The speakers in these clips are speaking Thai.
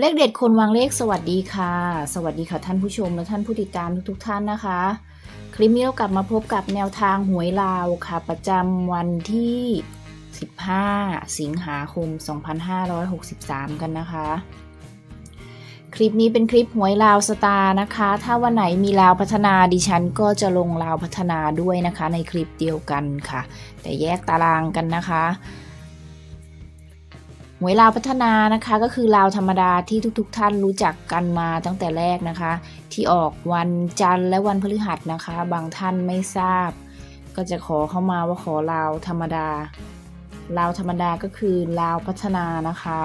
เลขเด็ดคนวางเลขสวัสดีค่ะ สวัสดีค่ะท่านผู้ชมและท่านผู้ติดตามทุกๆท่านนะคะ คลิปนี้เรากลับมาพบกับแนวทางหวยลาวค่ะ ประจำวันที่ 15 สิงหาคม 2563 กันนะคะ คลิปนี้เป็นคลิปหวยลาวสตาร์นะคะ ถ้าวันไหนมีลาวพัฒนาดิฉันก็จะลงลาวพัฒนาด้วยนะคะ ในคลิปเดียวกันค่ะ แต่แยกตารางกันนะคะ หวยลาวพัฒนานะคะก็คือลาวธรรมดาที่ทุกๆทท่านรู้จักกันมาตั้งแต่แรกนะคะ ที่ออกวันจันทร์และวันพฤหัสนะคะ บางท่านไม่ทราบ ก็จะขอเข้ามาว่าขอลาวธรรมดาลาวธรรมดาก็คือลาวพัฒนานะคะ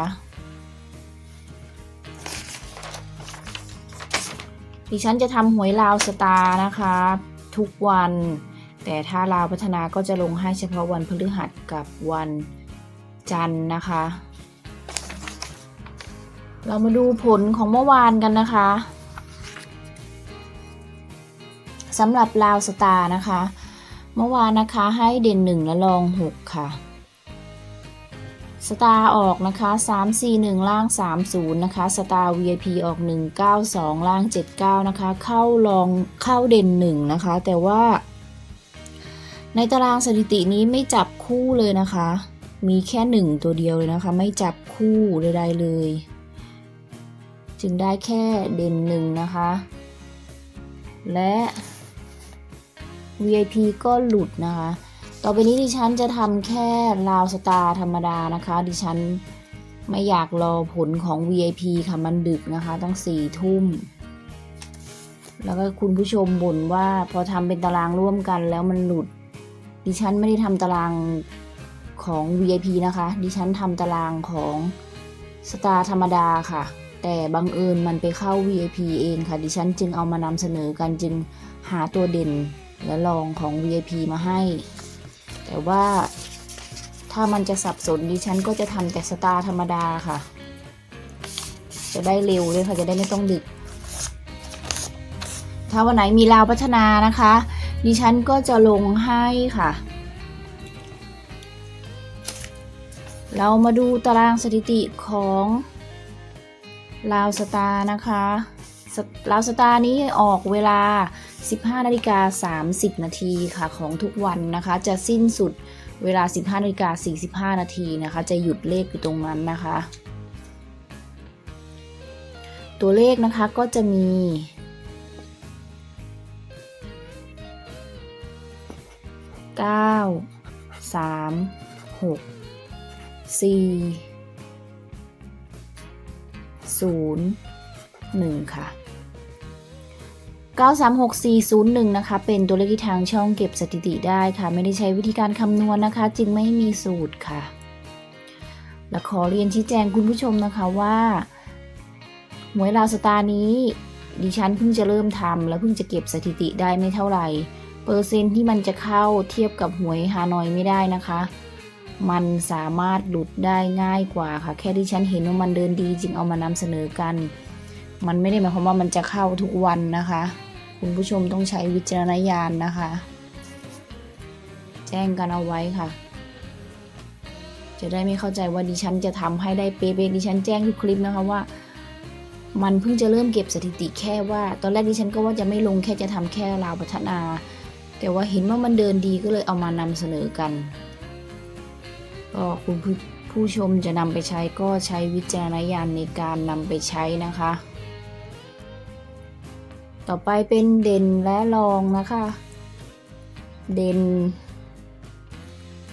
ดิฉันจะทำหวยลาวสตาร์นะคะ ทุกวัน แต่ถ้าลาวพัฒนาก็จะลงให้เฉพาะวันพฤหัสกับวันจันทร์นะคะ เรามาดูผลของเมื่อวานกันนะคะสำหรับลาวสตาร์นะคะ เมื่อวานนะคะให้เด่น 1 และรอง 6 ค่ะ สตาร์ออกนะคะ 3 4 1 ล่าง 30 นะคะ สตาร์ VIP ออก 192 ล่าง 79 นะคะ เข้ารองเข้าเด่น 1 นะคะ แต่ว่า ในตารางสถิตินี้ไม่จับคู่เลยนะคะ มีแค่ 1 ตัวเดียวเลยนะคะ ไม่จับคู่ใดๆเลย จึงได้แค่เด่น1นะคะ และ VIP ก็หลุดนะคะ ต่อไปนี้ดิฉันจะทำแค่ราวสตาร์ธรรมดานะคะ ดิฉันไม่อยากรอผลของ VIP ค่ะมันดึกนะคะ ตั้งสี่ทุ่ม แล้วก็คุณผู้ชมบ่นว่าพอทำเป็นตารางร่วมกันแล้วมันหลุด ดิฉันไม่ได้ทำตารางของ VIP นะคะ ดิฉันทำตารางของสตาร์ธรรมดาค่ะ แต่บังเอิญมันไปเข้า VIP เองค่ะดิฉันจึงเอามานำเสนอกันจึงหาตัวเด่นและรองของ VIP มาให้ แต่ว่าถ้ามันจะสับสนดิฉันก็จะทำแต่สตาร์ธรรมดาค่ะ จะได้เร็วด้วยค่ะจะได้ไม่ต้องดึก ถ้าวันไหนมีลาวพัฒนานะคะ ดิฉันก็จะลงให้ค่ะ เรามาดูตารางสถิติของ ลาวสตาร์นะคะลาวสตาร์นี้ออกเวลา 15นาฬิกา30 นาทีค่ะของทุกวันนะคะ จะสิ้นสุดเวลา 15นาฬิกา45 นาทีนะคะ จะหยุดเลขอยู่ตรงนั้นนะคะ ตัวเลขนะคะก็จะมี 9 3 6 4 0 1 ค่ะ 936401 นะคะ เป็นตัวเลขที่ทางช่องเก็บสถิติได้ค่ะ ไม่ได้ใช้วิธีการคำนวณนะคะ จึงไม่มีสูตรค่ะ และขอเรียนชี้แจงคุณผู้ชมนะคะว่าหวยลาวสตาร์นี้ ดิฉันเพิ่งจะเริ่มทำและเพิ่งจะเก็บสถิติได้ไม่เท่าไหร่ เปอร์เซ็นที่มันจะเข้าเทียบกับหวยฮานอยไม่ได้นะคะ มันสามารถหลุดได้ง่ายกว่าค่ะ แค่ดิฉันเห็นว่ามันเดินดีจึงเอามานำเสนอกัน มันไม่ได้หมายความว่ามันจะเข้าทุกวันนะคะ คุณผู้ชมต้องใช้วิจารณญาณนะคะ แจ้งกันเอาไว้ค่ะ จะได้ไม่เข้าใจว่าดิฉันจะทำให้ได้เป๊ะๆดิฉันแจ้งทุกคลิปนะคะว่า มันเพิ่งจะเริ่มเก็บสถิติแค่ว่า ตอนแรกดิฉันก็ว่าจะไม่ลงแค่จะทำแค่ราวพัฒนา แต่ว่าเห็นว่ามันเดินดีก็เลยเอามานำเสนอกัน ก็คุณผู้ชมจะนำไปใช้ก็ใช้วิจารณญาณในการนำไปใช้นะคะ ต่อไปเป็นเด่นและรองนะคะ เด่น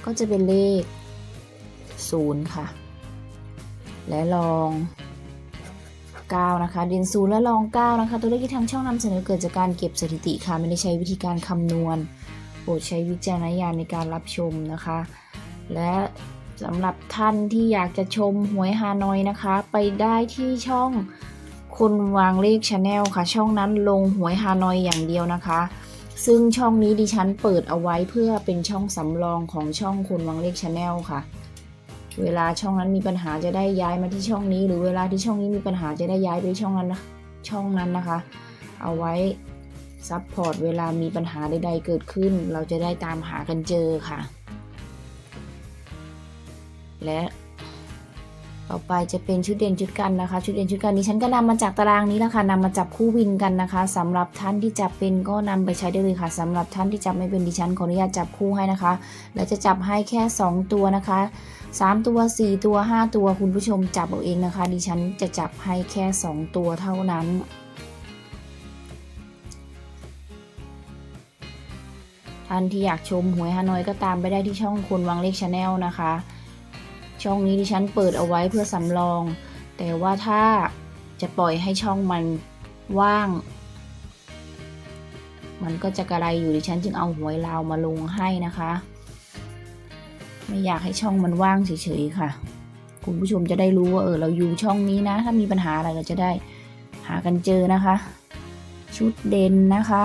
ก็จะเป็นเลข 0 ค่ะ และรอง 9 นะคะ เด่น0และรอง 9 นะคะ ตัวเลขที่ทางช่องนำเสนอเกิดจากการเก็บสถิติค่ะ ไม่ได้ใช้วิธีการคำนวณ โปรดใช้วิจารณญาณในการรับชมนะคะ และสำหรับท่านที่อยากจะชมหวยฮานอยนะคะ ไปได้ที่ช่องคนวางเลขชาแนลค่ะ ช่องนั้นลงหวยฮานอยอย่างเดียวนะคะ ซึ่งช่องนี้ดิฉันเปิดเอาไว้เพื่อเป็นช่องสำรองของช่องคนวางเลขชาแนลค่ะ เวลาช่องนั้นมีปัญหาจะได้ย้ายมาที่ช่องนี้ หรือเวลาที่ช่องนี้มีปัญหาจะได้ย้ายไปช่องนั้นนะช่องนั้นนะคะ เอาไว้ซัพพอร์ตเวลามีปัญหาใดๆเกิดขึ้น เราจะได้ตามหากันเจอค่ะ และต่อไปจะเป็นชุดเด่นชุดกันนะคะ ชุดเด่นชุดกันนี้ฉันก็นำมาจากตารางนี้แหละค่ะนำมาจับคู่วินกันนะคะสำหรับท่านที่จับเป็นก็นำไปใช้ได้เลยค่ะสำหรับท่านที่จับไม่เป็นดิฉันขออนุญาตจับคู่ให้นะคะ และจะจับให้แค่ 2 ตัวนะคะ 3 ตัว 4 ตัว 5 ตัวคุณผู้ชมจับเอาเองนะคะ ดิฉันจะจับให้แค่ 2 ตัวเท่านั้นท่านที่อยากชมหวยฮานอยก็ตามไปได้ที่ช่องคนวังเลขชาแนลนะคะ ช่องนี้ดิฉันเปิดเอาไว้เพื่อสำรอง แต่ว่าถ้าจะปล่อยให้ช่องมันว่าง มันก็จะกระไรอยู่ดิฉันจึงเอาหวยลาวมาลงให้นะคะ ไม่อยากให้ช่องมันว่างเฉยๆค่ะ คุณผู้ชมจะได้รู้ว่าเออเราอยู่ช่องนี้นะ ถ้ามีปัญหาอะไรเราจะได้หากันเจอนะคะ ชุดเด่นนะคะ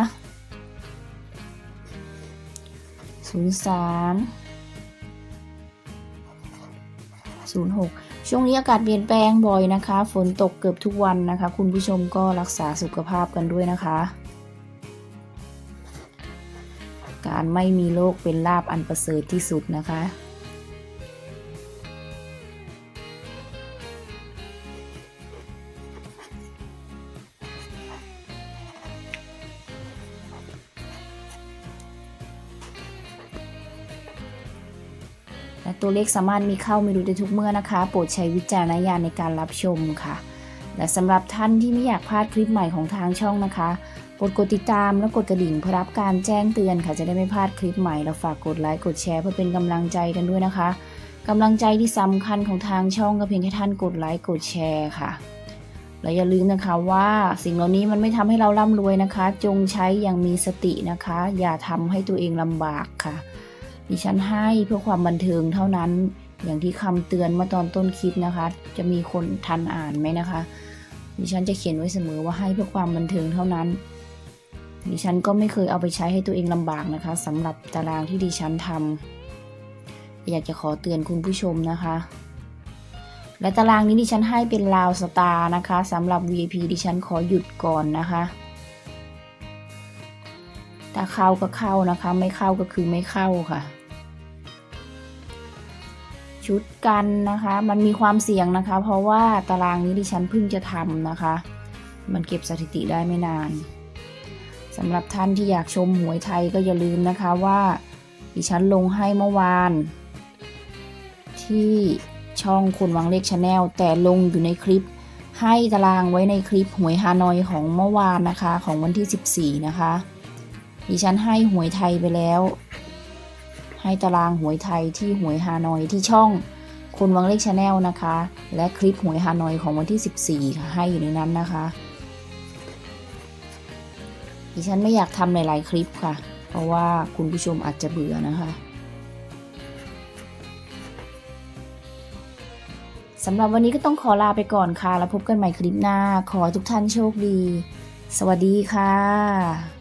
03 06 ช่วงนี้อากาศเปลี่ยนแปลงบ่อยนะคะ ฝนตกเกือบทุกวันนะคะ คุณผู้ชมก็รักษาสุขภาพกันด้วยนะคะ การไม่มีโรคเป็นลาบอันประเสริฐที่สุดนะคะ และตัวเลขสามารถมีเข้ามีดูได้ทุกเมื่อนะคะ โปรดใช้วิจารณญาณในการรับชมค่ะ และสำหรับท่านที่ไม่อยากพลาดคลิปใหม่ของทางช่องนะคะกดกดติดตามและกดกระดิ่งเพื่อรับการแจ้งเตือนค่ะจะได้ไม่พลาดคลิปใหม่แล้วฝากกดไลค์กดแชร์เพื่อเป็นกำลังใจกันด้วยนะคะกำลังใจที่สำคัญของทางช่องก็เพียงแค่ท่านกดไลค์กดแชร์ค่ะและอย่าลืมนะคะว่าสิ่งเหล่านี้มันไม่ทำให้เราร่ำรวยนะคะ จงใช้อย่างมีสตินะคะ อย่าทำให้ตัวเองลำบากค่ะ ดิฉันให้เพื่อความบันเทิงเท่านั้น อย่างที่คำเตือนมื่อตอนต้นคลิปนะคะ จะมีคนทันอ่านไหมนะคะ ดิฉันจะเขียนไว้เสมอว่าให้เพื่อความบันเทิงเท่านั้น ดิฉันก็ไม่เคยเอาไปใช้ให้ตัวเองลำบากนะคะสำหรับตารางที่ดิฉันทำอยากจะขอเตือนคุณผู้ชมนะคะ และตารางนี้ดิฉันให้เป็นลาวสตาร์นะคะสำหรับ VIP ดิฉันขอหยุดก่อนนะคะ ถ้าเข้าก็เข้านะคะ ไม่เข้าก็คือไม่เข้าค่ะ ชุดกันนะคะ มันมีความเสี่ยงนะคะ เพราะว่าตารางนี้ดิฉันเพิ่งจะทำนะคะ มันเก็บสถิติได้ไม่นานสำหรับท่านที่อยากชมหวยไทยก็อย่าลืมนะคะว่าดิฉันลงให้เมื่อวาน ที่ช่องคุณวังเลขชาแนลแต่ลงอยู่ในคลิป ให้ตารางไว้ในคลิปหวยฮานอยของเมื่อวานนะคะ ของวันที่ 14 นะคะ ดิฉันให้หวยไทยไปแล้ว ให้ตารางหวยไทยที่หวยฮานอยที่ช่องคนวังเลขชาแนลนะคะ และคลิปหวยฮานอยของวันที่ 14 ค่ะให้อยู่ในนั้นนะคะ ดิฉันไม่อยากทำหลายๆคลิปค่ะ เพราะว่าคุณผู้ชมอาจจะเบื่อนะคะสำหรับวันนี้ก็ต้องขอลาไปก่อนค่ะ แล้วพบกันใหม่คลิปหน้า ขอทุกท่านโชคดี สวัสดีค่ะ